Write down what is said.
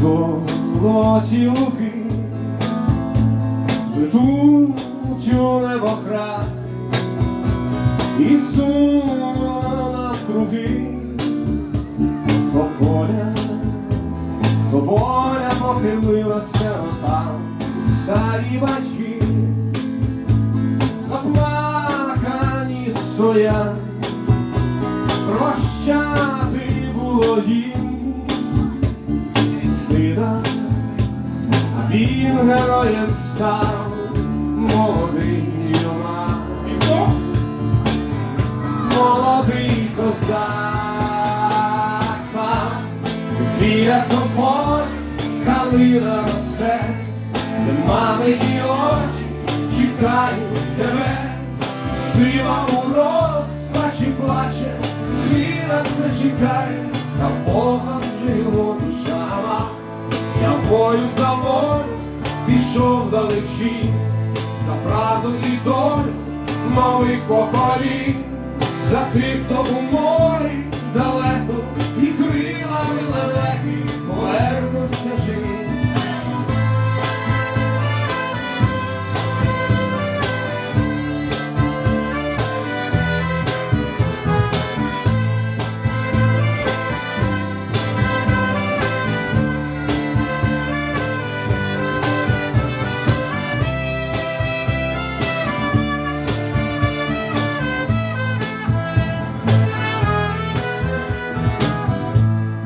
золоті луки, ведуть у небо край, і сунула навкруги, то поля, то поля похилилася там, старі батьки, заплакані стоять, прощати було їм він героєм став молодий юнак. І хто? Молодий козак біля тобою калина росте, де мамині очі чекають тебе, сива у розпачі плаче, світа все чекає, та Бога душа мала. Я бою за волю пішов далечі, за правду і долю нових поколінь, за тих, хто у морі далеко